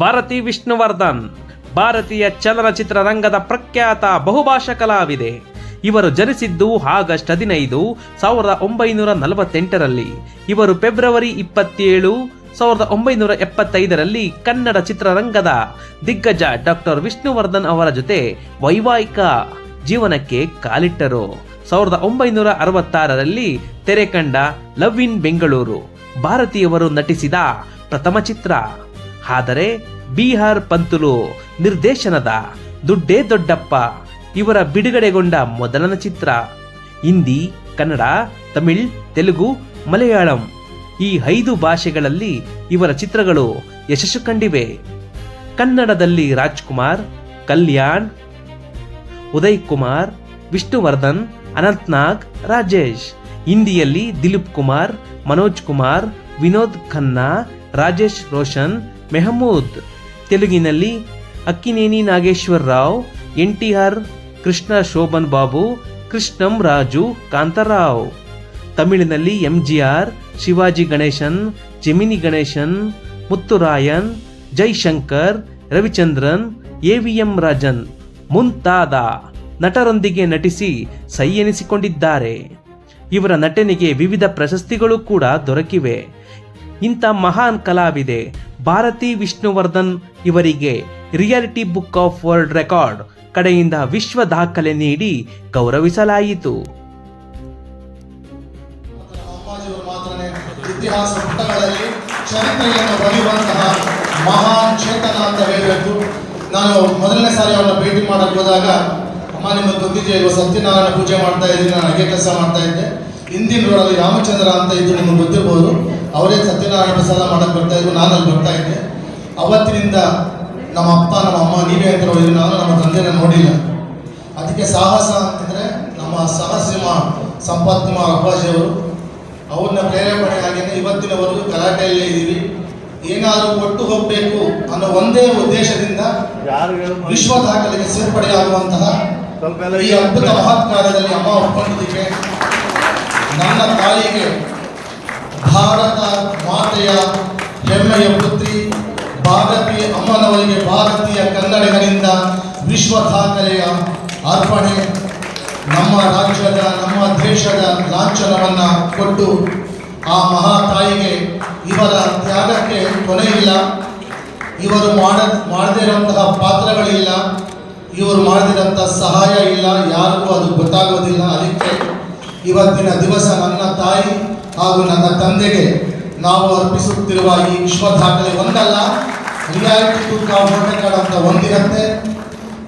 ಭಾರತಿ ವಿಷ್ಣುವರ್ಧನ್, ಭಾರತೀಯ ಚಲನಚಿತ್ರ ರಂಗದ ಪ್ರಖ್ಯಾತ ಬಹುಭಾಷಾ ಕಲಾವಿದೆ. ಇವರು ಜನಿಸಿದ್ದು ಆಗಸ್ಟ್ ಹದಿನೈದು, ಸಾವಿರದ ಒಂಬೈನೂರ ನಲವತ್ತೆಂಟರಲ್ಲಿ. ಇವರು ಫೆಬ್ರವರಿ ಇಪ್ಪತ್ತೇಳು, ಸಾವಿರದ ಒಂಬೈನೂರ ಎಪ್ಪತ್ತೈದರಲ್ಲಿ ಕನ್ನಡ ಚಿತ್ರರಂಗದ ದಿಗ್ಗಜ ಡಾಕ್ಟರ್ ವಿಷ್ಣುವರ್ಧನ್ ಅವರ ಜೊತೆ ವೈವಾಹಿಕ ಜೀವನಕ್ಕೆ ಕಾಲಿಟ್ಟರು. ಸಾವಿರದ ಒಂಬೈನೂರ ಅರವತ್ತಾರರಲ್ಲಿ ತೆರೆ ಕಂಡ ಲವ್ ಇನ್ ಬೆಂಗಳೂರು. ಭಾರತೀಯವರು ನಟಿಸಿದ ಪ್ರಥಮ ಚಿತ್ರ ಆದರೆ ಬಿಹಾರ್ ಪಂತುಲು ನಿರ್ದೇಶನದ ದುಡ್ಡೇ ದೊಡ್ಡಪ್ಪ, ಇವರ ಬಿಡುಗಡೆಗೊಂಡ ಮೊದಲನ ಚಿತ್ರ. ಹಿಂದಿ, ಕನ್ನಡ, ತಮಿಳ್, ತೆಲುಗು, ಮಲಯಾಳಂ ಈ ಐದು ಭಾಷೆಗಳಲ್ಲಿ ಇವರ ಚಿತ್ರಗಳು ಯಶಸ್ಸು ಕಂಡಿವೆ. ಕನ್ನಡದಲ್ಲಿ ರಾಜ್ಕುಮಾರ್, ಕಲ್ಯಾಣ್ ಉದಯ್ ಕುಮಾರ್ ವಿಷ್ಣುವರ್ಧನ್, ಅನಂತ್ನಾಗ್, ರಾಜೇಶ್. ಹಿಂದಿಯಲ್ಲಿ ದಿಲೀಪ್ ಕುಮಾರ್ ಮನೋಜ್ ಕುಮಾರ್ ವಿನೋದ್ ಖನ್ನಾ, ರಾಜೇಶ್ ರೋಷನ್ ಮೆಹಮೂದ್. ತೆಲುಗಿನಲ್ಲಿ Akkineni Nageswara Rao N T R Krishna Sobhan Babu, Krishnam Raju Kantha Rao. ತಮಿಳಿನಲ್ಲಿ MGR, Sivaji Ganesan, Gemini Ganesan, Muthuraman, Jaishankar, Ravichandran A V M Rajan ಮುಂತಾದ ನಟರೊಂದಿಗೆ ನಟಿಸಿ ಸೈ ಎನಿಸಿಕೊಂಡಿದ್ದಾರೆ ಇವರ ನಟನೆಗೆ ವಿವಿಧ ಪ್ರಶಸ್ತಿಗಳು ಕೂಡ ದೊರಕಿವೆ. ಇಂಥ ಮಹಾನ್ ಕಲಾವಿದೆ ಭಾರತಿ ವಿಷ್ಣುವರ್ಧನ್ ಇವರಿಗೆ Reality Book of World Record ಕಡೆಯಿಂದ ವಿಶ್ವ ದಾಖಲೆ ನೀಡಿ ಗೌರವಿಸಲಾಯಿತು. ಇತಿಹಾಸ ಪುಟಗಳಲ್ಲಿ ಬರೆಯುವಂತಹ ಮಹಾನ್ ಚೇತನ ಅಂತ ಹೇಳಬೇಕು ನಾನು ಮೊದಲನೇ ಸಾರಿ ಅವರನ್ನ ಭೇಟಿ ಮಾಡಕ್ಕೆ ಹೋದಾಗ, ಅಮ್ಮ ನಿಮ್ಮ ಗೊತ್ತಿದೆ ಇರುವ ಸತ್ಯನಾರಾಯಣ ಪೂಜೆ ಮಾಡ್ತಾ ಇದ್ದೀನಿ, ನಾನು ಅಗೆ ಕೆಲಸ ಮಾಡ್ತಾ ಇದ್ದೆ. ಹಿಂದಿನ ರಾಮಚಂದ್ರ ಅಂತ ಇದ್ದು ನಿಮಗೆ ಗೊತ್ತಿರ್ಬೋದು. ಅವರೇ ಸತ್ಯನಾರಾಯಣ ಪ್ರಸಾದ ಮಾಡಕ್ಕೆ ಬರ್ತಾ ಇದ್ರು ನಾನು ಅಲ್ಲಿ ಬರ್ತಾ ಇದ್ದೆ. ಅವತ್ತಿನಿಂದ ನಮ್ಮ ಅಪ್ಪ ನಮ್ಮ ಅಮ್ಮ ನೀವೇ ಅಂತ ನೋಡಿದ್ರು ನಾನು ನಮ್ಮ ತಂದೆನ ನೋಡಿಲ್ಲ. ಅದಕ್ಕೆ ಸಾಹಸ ಅಂತಂದ್ರೆ ನಮ್ಮ ಸಹಸಿಂಹ ಸಂಪತ್ ಕುಮಾರ್ ಅಪ್ಪಾಜಿಯವರು ಅವ್ರನ್ನ ಪ್ರೇರೇಪಣೆಯಾಗಿಯೇ ಇವತ್ತಿನವರೆಗೂ ಕರಾಟೆಯಲ್ಲೇ ಇದ್ದೀವಿ. ಏನಾದರೂ ಕೊಟ್ಟು ಹೋಗಬೇಕು ಅನ್ನೋ ಒಂದೇ ಉದ್ದೇಶದಿಂದ ವಿಶ್ವ ದಾಖಲೆಗೆ ಸೇರ್ಪಡೆಯಾಗುವಂತಹ ಈ ಅದ್ಭುತ ಮಹತ್ಕಾರದಲ್ಲಿ ಅಮ್ಮ ಒಪ್ಕೊಂಡಿದ್ದಕ್ಕೆ ನನ್ನ ತಾಯಿಗೆ ಭಾರತ ಮಾತೆಯ ಹೆಮ್ಮೆಯ ಪುತ್ರಿ ಭಾರತೀಯ ಅಮ್ಮನವರಿಗೆ ಭಾರತೀಯ ಕನ್ನಡಿಗರಿಂದ ವಿಶ್ವ ದಾಖಲೆಯ ಅರ್ಪಣೆ. ನಮ್ಮ ರಾಜ್ಯದ, ನಮ್ಮ ದೇಶದ ಲಾಂಛನವನ್ನು ಕೊಟ್ಟು ಆ ಮಹಾ ತಾಯಿಗೆ ಇವರ ತ್ಯಾಗಕ್ಕೆ ಕೊನೆಯಿಲ್ಲ ಇವರು ಮಾಡ ಇರುವಂತಹ ಪಾತ್ರಗಳಿಲ್ಲ. ಇವರು ಮಾಡದಿರೋಂಥ ಸಹಾಯ ಇಲ್ಲ. ಯಾರಿಗೂ ಅದು ಗೊತ್ತಾಗೋದಿಲ್ಲ. ಅದಕ್ಕೆ ಇವತ್ತಿನ ದಿವಸ ನನ್ನ ತಾಯಿ ಹಾಗೂ ನನ್ನ ತಂದೆಗೆ ನಾವು ಅರ್ಪಿಸುತ್ತಿರುವ ಈ ವಿಶ್ವ ದಾಖಲೆ ಒಂದಲ್ಲ ರಿಯಾಲಿಟಿ ತೂಕ ರೆಕಾರ್ಡ್ ಅಂತ ಒಂದಿರುತ್ತೆ.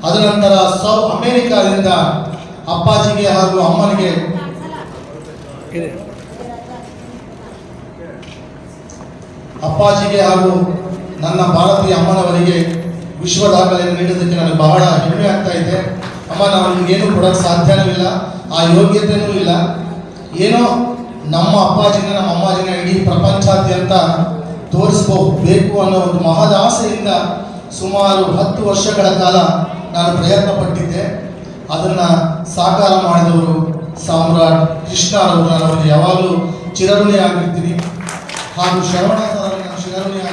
ಅದ ನಂತರ ಸೌ ಅಮೇರಿಕಾದಿಂದ ಅಪ್ಪಾಜಿಗೆ ಹಾಗೂ ಅಮ್ಮನಿಗೆ. ಅಪ್ಪಾಜಿಗೆ ಹಾಗೂ ನನ್ನ ಭಾರತೀಯ ಅಮ್ಮನವರಿಗೆ ವಿಶ್ವ ದಾಖಲೆಯನ್ನು ನೀಡೋದಕ್ಕೆ ನನಗೆ ಬಹಳ ಹೆಮ್ಮೆ ಆಗ್ತಾ ಇದೆ. ಅಮ್ಮ ನಾವು ನಿಮಗೇನು ಕೊಡೋಕ್ಕೆ ಸಾಧ್ಯನೂ ಇಲ್ಲ ಆ ಯೋಗ್ಯತೆಯೂ ಇಲ್ಲ. ಏನೋ ನಮ್ಮ ಅಪ್ಪಾಜಿನ, ನಮ್ಮ ಅಮ್ಮಾಜಿನ ಇಡೀ ಪ್ರಪಂಚಾದ್ಯಂತ ತೋರಿಸ್ಕೋಬೇಕು ಅನ್ನೋ ಒಂದು ಮಹದ ಆಸೆಯಿಂದ ಸುಮಾರು ಹತ್ತು ವರ್ಷಗಳ ಕಾಲ ನಾನು ಪ್ರಯತ್ನ ಪಟ್ಟಿದ್ದೆ ಅದನ್ನು ಸಾಕಾರ ಮಾಡಿದವರು ಸಾಮ್ರಾಟ್ ಕೃಷ್ಣರವರು. ನಾನು ಯಾವಾಗಲೂ ಚಿರಋಣಿ ಆಗಿರ್ತೀನಿ ಹಾಗೂ ಶರವಣ ನಾನು ಇವಾಗ